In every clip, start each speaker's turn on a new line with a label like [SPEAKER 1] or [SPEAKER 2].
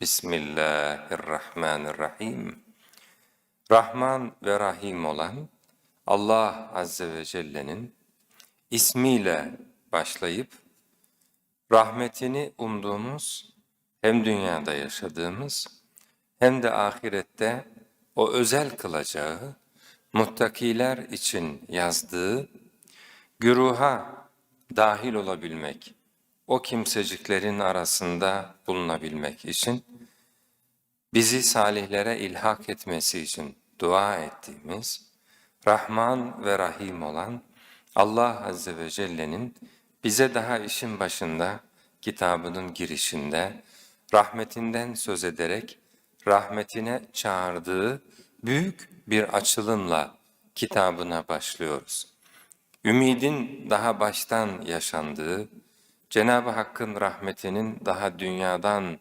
[SPEAKER 1] Bismillahirrahmanirrahim. Rahman ve Rahim olan Allah Azze ve Celle'nin ismiyle başlayıp rahmetini umduğumuz hem dünyada yaşadığımız hem de ahirette o özel kılacağı muttakiler için yazdığı güruha dahil olabilmek, o kimseciklerin arasında bulunabilmek için bizi salihlere ilhak etmesi için dua ettiğimiz Rahman ve Rahim olan Allah Azze ve Celle'nin bize daha işin başında kitabının girişinde rahmetinden söz ederek rahmetine çağırdığı büyük bir açılımla kitabına başlıyoruz. Ümidin daha baştan yaşandığı, Cenab-ı Hakk'ın rahmetinin daha dünyadan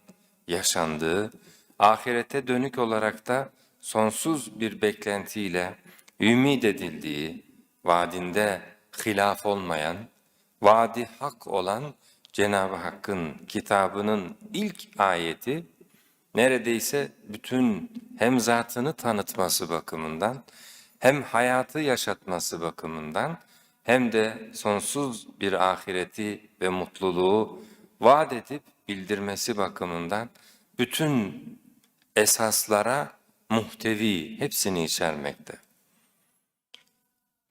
[SPEAKER 1] yaşandığı, ahirete dönük olarak da sonsuz bir beklentiyle ümid edildiği, vaadinde hilaf olmayan, vaadi hak olan Cenab-ı Hakk'ın kitabının ilk ayeti, neredeyse bütün hem zatını tanıtması bakımından, hem hayatı yaşatması bakımından, hem de sonsuz bir ahireti ve mutluluğu vaat edip bildirmesi bakımından bütün esaslara muhtevi hepsini içermekte.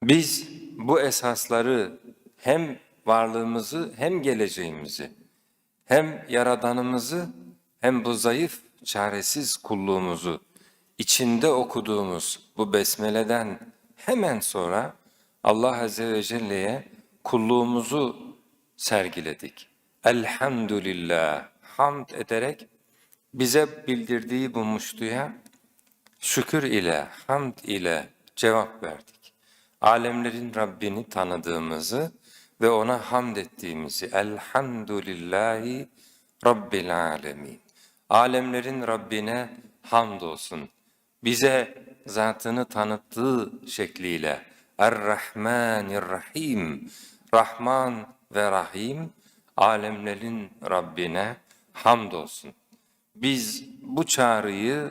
[SPEAKER 1] Biz bu esasları hem varlığımızı hem geleceğimizi hem yaradanımızı hem bu zayıf çaresiz kulluğumuzu içinde okuduğumuz bu besmeleden hemen sonra Allah Azze ve Celle'ye kulluğumuzu sergiledik. Elhamdülillah hamd ederek bize bildirdiği bu muştuya şükür ile, hamd ile cevap verdik. Alemlerin Rabbini tanıdığımızı ve ona hamd ettiğimizi Elhamdülillahi Rabbil Alemin. Alemlerin Rabbine hamdolsun. Bize zatını tanıttığı şekliyle Er-Rahmanir-Rahim. Rahman ve Rahim alemlerin Rabbine hamdolsun. Biz bu çağrıyı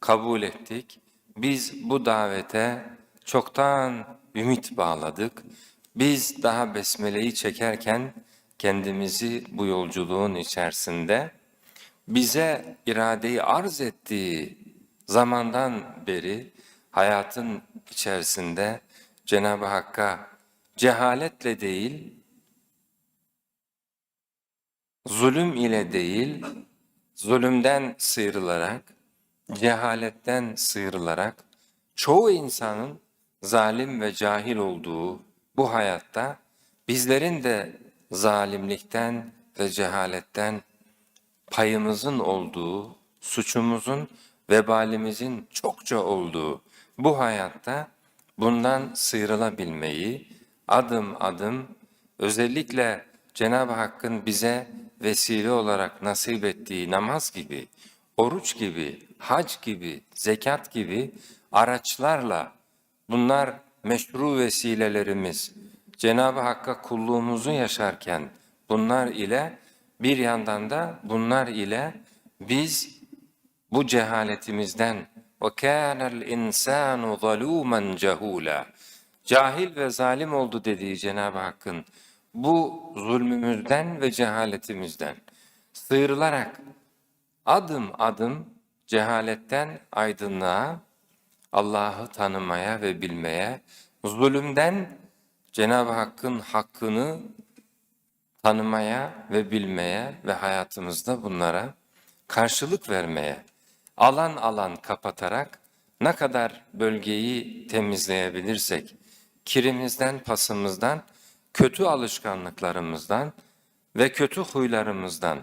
[SPEAKER 1] kabul ettik. Biz bu davete çoktan ümit bağladık. Biz daha besmeleyi çekerken kendimizi bu yolculuğun içerisinde bize iradeyi arz ettiği zamandan beri hayatın içerisinde Cenab-ı Hakk'a cehaletle değil, zulüm ile değil, zulümden sıyrılarak, cehaletten sıyrılarak, çoğu insanın zalim ve cahil olduğu bu hayatta bizlerin de zalimlikten ve cehaletten payımızın olduğu, suçumuzun, vebalimizin çokça olduğu bu hayatta bundan sıyrılabilmeyi adım adım özellikle Cenab-ı Hakk'ın bize vesile olarak nasip ettiği namaz gibi, oruç gibi, hac gibi, zekat gibi araçlarla bunlar meşru vesilelerimiz. Cenab-ı Hakk'a kulluğumuzu yaşarken bunlar ile bir yandan da bunlar ile biz bu cehaletimizden وَكَانَ الْاِنْسَانُ ظَلُومًا جَهُولًا Cahil ve zalim oldu dediği Cenab-ı Hakk'ın bu zulmümüzden ve cehaletimizden sıyrılarak adım adım cehaletten aydınlığa, Allah'ı tanımaya ve bilmeye, zulümden Cenab-ı Hakk'ın hakkını tanımaya ve bilmeye ve hayatımızda bunlara karşılık vermeye, alan alan kapatarak ne kadar bölgeyi temizleyebilirsek, kirimizden, pasımızdan, kötü alışkanlıklarımızdan ve kötü huylarımızdan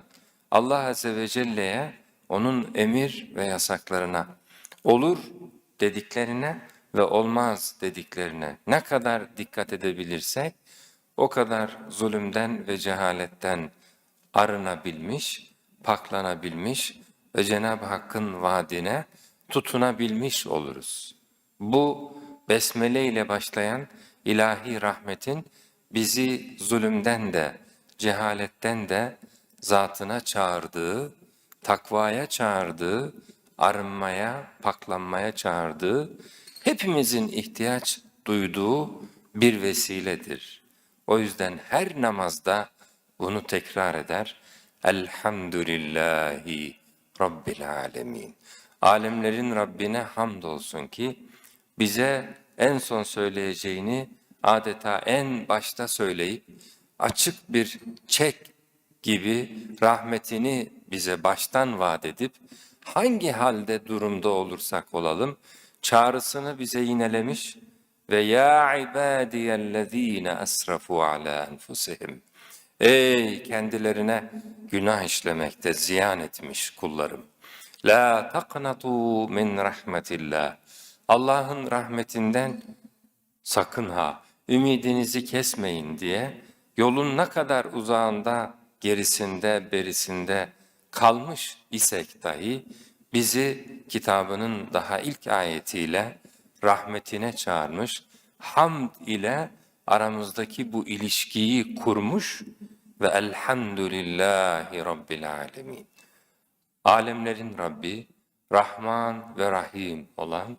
[SPEAKER 1] Allah Azze ve Celle'ye onun emir ve yasaklarına, olur dediklerine ve olmaz dediklerine ne kadar dikkat edebilirsek, o kadar zulümden ve cehaletten arınabilmiş, paklanabilmiş ve Cenab-ı Hakk'ın vaadine tutunabilmiş oluruz. Bu besmele ile başlayan ilahi rahmetin bizi zulümden de, cehaletten de zatına çağırdığı, takvaya çağırdığı, arınmaya, paklanmaya çağırdığı, hepimizin ihtiyaç duyduğu bir vesiledir. O yüzden her namazda bunu tekrar eder. Elhamdülillahi Rabbil alemin. Alemlerin Rabbine hamdolsun ki bize en son söyleyeceğini adeta en başta söyleyip açık bir çek gibi rahmetini bize baştan vaat edip hangi halde durumda olursak olalım çağrısını bize yinelemiş ve ya ibadiyellezine esrafu ala enfusihim Ey kendilerine günah işlemekte ziyan etmiş kullarım. La taqnatu min rahmetillah. Allah'ın rahmetinden sakın ha ümidinizi kesmeyin diye yolun ne kadar uzağında, gerisinde, berisinde kalmış isek dahi bizi kitabının daha ilk ayetiyle rahmetine çağırmış, hamd ile aramızdaki bu ilişkiyi kurmuş ve elhamdülillahi rabbil alemin. Alemlerin Rabbi, Rahman ve Rahim olan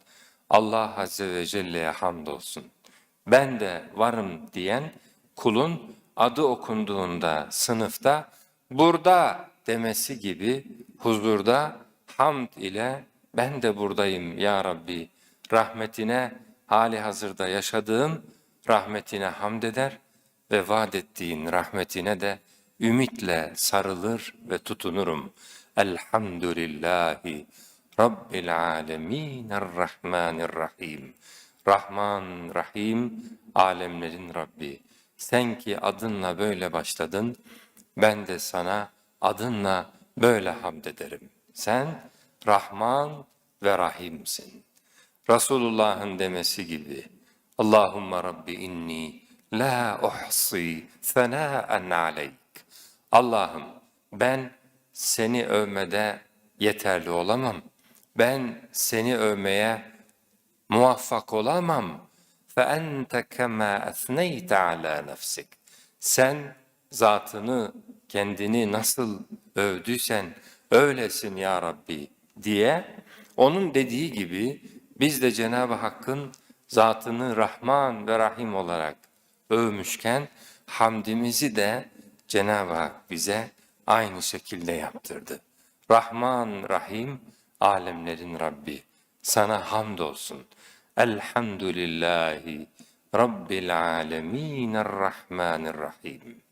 [SPEAKER 1] Allah Azze ve Celle'ye hamdolsun. Ben de varım diyen kulun adı okunduğunda sınıfta burada demesi gibi huzurda hamd ile ben de buradayım ya Rabbi rahmetine hali hazırda yaşadığım rahmetine hamd eder ve vaat ettiğin rahmetine de ümitle sarılır ve tutunurum. Elhamdülillahi Rabbil alemin rahmanirrahim. Rahman, Rahim, alemlerin Rabbi. Sen ki adınla böyle başladın, ben de sana adınla böyle hamd ederim. Sen Rahman ve Rahim'sin. Resulullah'ın demesi gibi, Allahümme Rabbi inni la uhsi senâen aleyk. Allah'ım ben seni övmede yeterli olamam. Ben seni övmeye muvaffak olamam. فَاَنْتَ كَمَا اَثْنَيْتَ عَلَى نَفْسِكَ Sen zatını, kendini nasıl övdüysen öylesin ya Rabbi diye onun dediği gibi biz de Cenab-ı Hakk'ın zatını Rahman ve Rahim olarak övmüşken hamdimizi de Cenab-ı Hak bize aynı şekilde yaptırdı. Rahman, Rahim, alemlerin Rabbi. Sana hamdolsun. Elhamdülillahi Rabbil alemin, Rahmanir Rahim.